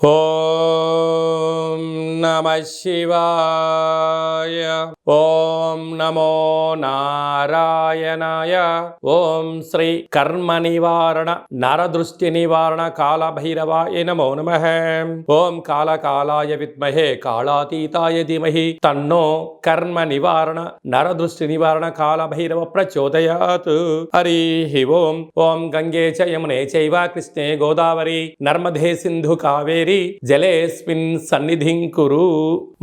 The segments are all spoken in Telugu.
哦。నమ శివాయ ఓం నమో నారాయణాయ ఓం శ్రీ కర్మ నివారణ నరదృష్టి నివారణ కాళభైరవాయ నమో నమ ఓం కాళకాలాయ విద్మహే కాళాతీతాయ ధీమహి తన్నో కర్మ నివారణ నరదృష్టి నివారణ కాళభైరవ ప్రచోదయాత్ హరి ఓం ఓం గంగే చ యమునే చైవ కృష్ణే గోదావరి నర్మదే సింధు కావేరి జలేస్మిన్ సన్నిధిం కురు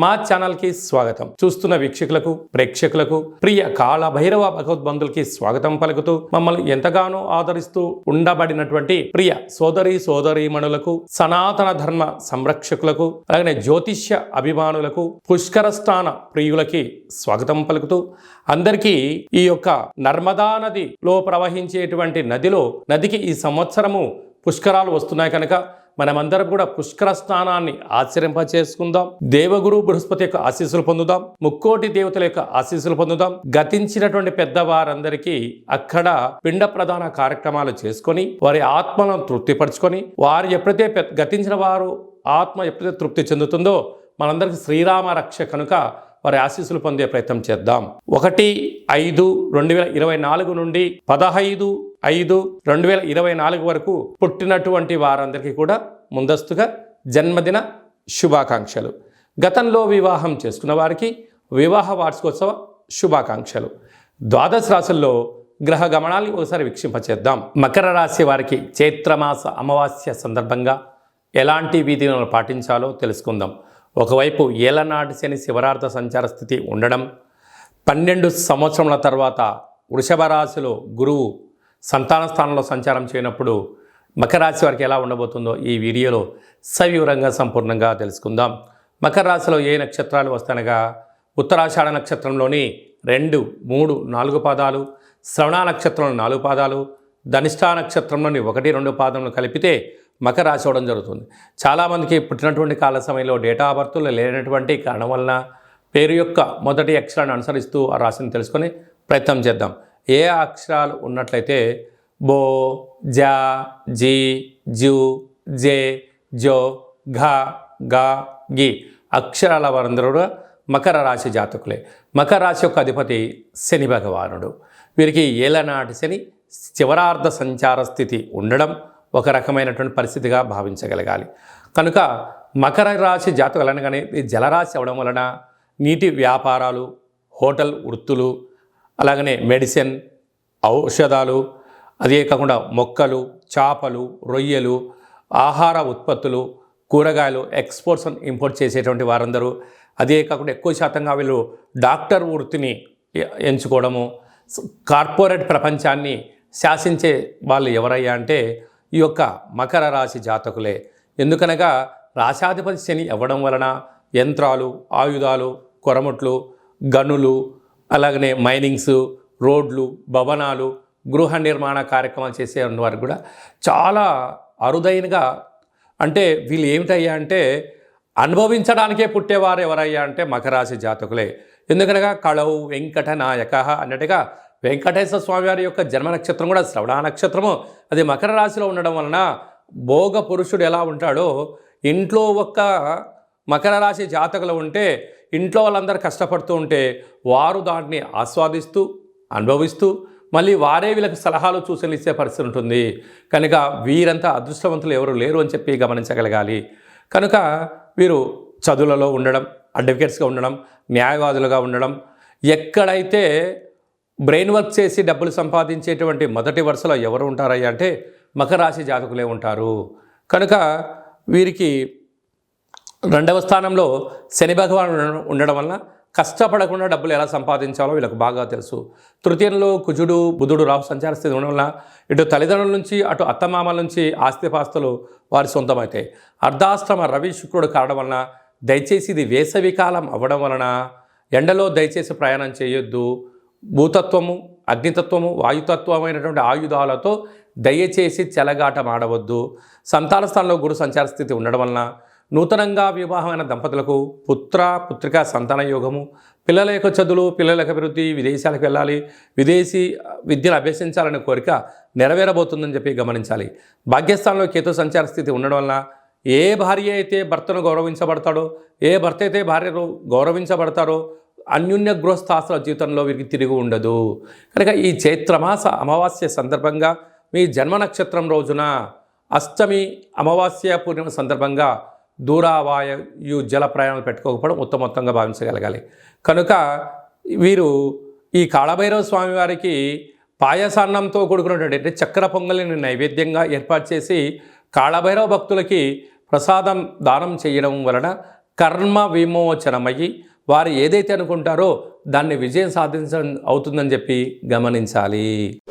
మా ఛానల్కి స్వాగతం. చూస్తున్న వీక్షకులకు ప్రేక్షకులకు ప్రియ కాళ భైరవ భగవద్బంధులకి స్వాగతం పలుకుతూ మమ్మల్ని ఎంతగానో ఆదరిస్తూ ఉండబడినటువంటి ప్రియ సోదరి సోదరీమణులకు సనాతన ధర్మ సంరక్షకులకు అలాగే జ్యోతిష్య అభిమానులకు పుష్కరస్థాన ప్రియులకి స్వాగతం పలుకుతూ అందరికీ ఈ యొక్క నర్మదా నదిలో ప్రవహించేటువంటి నదిలో నదికి ఈ సంవత్సరము పుష్కరాలు వస్తున్నాయి కనుక మనమందరం కూడా పుష్కర స్నానాన్ని ఆచరింప చేసుకుందాం దేవగురు బృహస్పతి యొక్క ఆశీస్సులు పొందుదాం. ముక్కోటి దేవతల యొక్క ఆశీస్సులు పొందుదాం. గతించినటువంటి పెద్దవారందరికీ అక్కడ పిండ ప్రధాన కార్యక్రమాలు చేసుకొని వారి ఆత్మలను తృప్తిపరచుకొని వారు ఎప్పుడైతే పె- గతించిన వారు ఆత్మ ఎప్పుడైతే తృప్తి చెందుతుందో మనందరికీ శ్రీరామ రక్ష కనుక వారి ఆశీస్సులు పొందే ప్రయత్నం చేద్దాం. ఒకటి ఐదు రెండు వేల ఇరవై నాలుగు నుండి పదహైదు ఐదు రెండు వేల ఇరవై నాలుగు వరకు పుట్టినటువంటి వారందరికీ కూడా ముందస్తుగా జన్మదిన శుభాకాంక్షలు. గతంలో వివాహం చేసుకున్న వారికి వివాహ వార్షికోత్సవ శుభాకాంక్షలు. ద్వాదశ రాశుల్లో గ్రహ గమనాన్ని ఒకసారి వీక్షింపచేద్దాం. మకర రాశి వారికి చైత్రమాస అమావాస్య సందర్భంగా ఎలాంటి విధులను పాటించాలో తెలుసుకుందాం. ఒకవైపు ఏలనాటి శని శివరార్థ సంచార స్థితి ఉండడం. పన్నెండు సంవత్సరముల తర్వాత వృషభ రాశిలో గురువు సంతాన స్థానంలో సంచారం చేయనప్పుడు మకర రాశి వారికి ఎలా ఉండబోతుందో ఈ వీడియోలో సవివరంగా సంపూర్ణంగా తెలుసుకుందాం. మకర రాశిలో ఏ నక్షత్రాలు వస్తానగా ఉత్తరాషాఢ నక్షత్రంలోని రెండు మూడు నాలుగు పాదాలు శ్రవణ నక్షత్రంలో నాలుగు పాదాలు ధనిష్టా నక్షత్రంలోని ఒకటి రెండు పాదములు కలిపితే మకర రాశి అవడం జరుగుతుంది. చాలామందికి పుట్టినటువంటి కాల సమయంలో డేటా ఆఫ్ బర్త్లు లేనటువంటి కారణం వలన పేరు యొక్క మొదటి అక్షరాన్ని అనుసరిస్తూ ఆ రాశిని తెలుసుకొని ప్రయత్నం చేద్దాం. ఏ అక్షరాలు ఉన్నట్లయితే బో జా జీ జూ జే జో ఘ గా గి అక్షరాల వారందరూ కూడా మకర రాశి జాతకులే. మకర రాశి యొక్క అధిపతి శని భగవానుడు. వీరికి ఏలనాటి శని చివరార్ధ సంచార స్థితి ఉండడం ఒక రకమైనటువంటి పరిస్థితిగా భావించగలగాలి. కనుక మకర రాశి జాతకులనగానే ఇది జలరాశి అవడం వలన నీటి వ్యాపారాలు హోటల్ వృత్తులు అలాగనే మెడిసిన్ ఔషధాలు అదే కాకుండా మొక్కలు చేపలు రొయ్యలు ఆహార ఉత్పత్తులు కూరగాయలు ఎక్స్పోర్ట్స్ ఇంపోర్ట్ చేసేటువంటి వారందరూ అదే కాకుండా ఎక్కువ శాతంగా వీళ్ళు డాక్టర్ వృత్తిని ఎంచుకోవడము కార్పొరేట్ ప్రపంచాన్ని శాసించే వాళ్ళు ఎవరయ్యా అంటే ఈ యొక్క మకర రాశి జాతకులే. ఎందుకనగా రాశాధిపతి శని ఇవ్వడం వలన యంత్రాలు ఆయుధాలు కొరముట్లు గనులు అలాగనే మైనింగ్స్ రోడ్లు భవనాలు గృహ నిర్మాణ కార్యక్రమాలు చేసే వారు కూడా చాలా అరుదైనగా అంటే వీళ్ళు ఏమిటయ్యా అంటే అనుభవించడానికే పుట్టేవారు ఎవరయ్యా అంటే మకరాశి జాతకులే. ఎందుకనగా కళవు వెంకట నాయక అన్నట్టుగా వెంకటేశ్వర స్వామి వారి యొక్క జన్మ నక్షత్రం కూడా శ్రవణ నక్షత్రము. అది మకర రాశిలో ఉండడం వలన భోగ పురుషుడు ఎలా ఉంటాడో ఇంట్లో ఒక్క మకర రాశి జాతకులు ఉంటే ఇంట్లో వాళ్ళందరూ కష్టపడుతూ ఉంటే వారు దాన్ని ఆస్వాదిస్తూ అనుభవిస్తూ మళ్ళీ వారే వీళ్ళకి సలహాలు సూచనలు ఇచ్చే పరిస్థితి ఉంటుంది. కనుక వీరంతా అదృష్టవంతులు ఎవరు లేరు అని చెప్పి గమనించగలగాలి. కనుక వీరు చదువులలో ఉండడం అడ్వకేట్స్గా ఉండడం న్యాయవాదులుగా ఉండడం ఎక్కడైతే బ్రెయిన్ వర్క్ చేసి డబ్బులు సంపాదించేటువంటి మొదటి వరుసలో ఎవరు ఉంటారయ్యా అంటే మకర రాశి జాతకులే ఉంటారు. కనుక వీరికి రెండవ స్థానంలో శని భగవాన్ ఉండడం వలన కష్టపడకుండా డబ్బులు ఎలా సంపాదించాలో వీళ్ళకు బాగా తెలుసు. తృతీయంలో కుజుడు బుధుడు రాహు సంచార స్థితి ఉండడం వలన ఇటు తల్లిదండ్రుల నుంచి అటు అత్తమామల నుంచి ఆస్తిపాస్తులు వారి సొంతమవుతాయి అర్ధాశ్రమ రవి శుక్రుడు కావడం వలన దయచేసి ఇది వేసవి కాలం అవ్వడం వలన ఎండలో దయచేసి ప్రయాణం చేయొద్దు. భూతత్వము అగ్నితత్వము వాయుతత్వమైనటువంటి ఆయుధాలతో దయచేసి చెలగాటమాడవద్దు. సంతాన స్థానంలో గురు సంచార స్థితి ఉండడం వలన నూతనంగా వివాహమైన దంపతులకు పుత్ర పుత్రిక సంతాన యోగము. పిల్లల యొక్క చదువులు పిల్లల యొక్క అభివృద్ధి విదేశాలకు వెళ్ళాలి. విదేశీ విద్యను అభ్యసించాలనే కోరిక నెరవేరబోతుందని చెప్పి గమనించాలి. భాగ్యస్థానంలో కేతు సంచార స్థితి ఉండడం వలన ఏ భార్య అయితే భర్తను గౌరవించబడతాడో ఏ భర్త అయితే భార్యను గౌరవించబడతారో అన్యున్య గృహస్థాసుల జీవితంలో వీరికి తిరిగి ఉండదు. కనుక ఈ చైత్రమాస అమావాస్య సందర్భంగా మీ జన్మ నక్షత్రం రోజున అష్టమి అమావాస్య పూర్ణిమ సందర్భంగా దూరావాయు జల ప్రయాణాలు పెట్టుకోకపోవడం ఉత్తమోత్తంగా భావించగలగాలి. కనుక వీరు ఈ కాళభైరవ స్వామి వారికి పాయసాన్నంతో కూడుకున్నటువంటి అంటే చక్కెర పొంగలిని నైవేద్యంగా ఏర్పాటు చేసి కాళభైరవ భక్తులకి ప్రసాదం దానం చేయడం వలన కర్మ విమోచనమయ్యి వారు ఏదైతే అనుకుంటారో దాన్ని విజయం సాధించడం అవుతుందని చెప్పి గమనించాలి.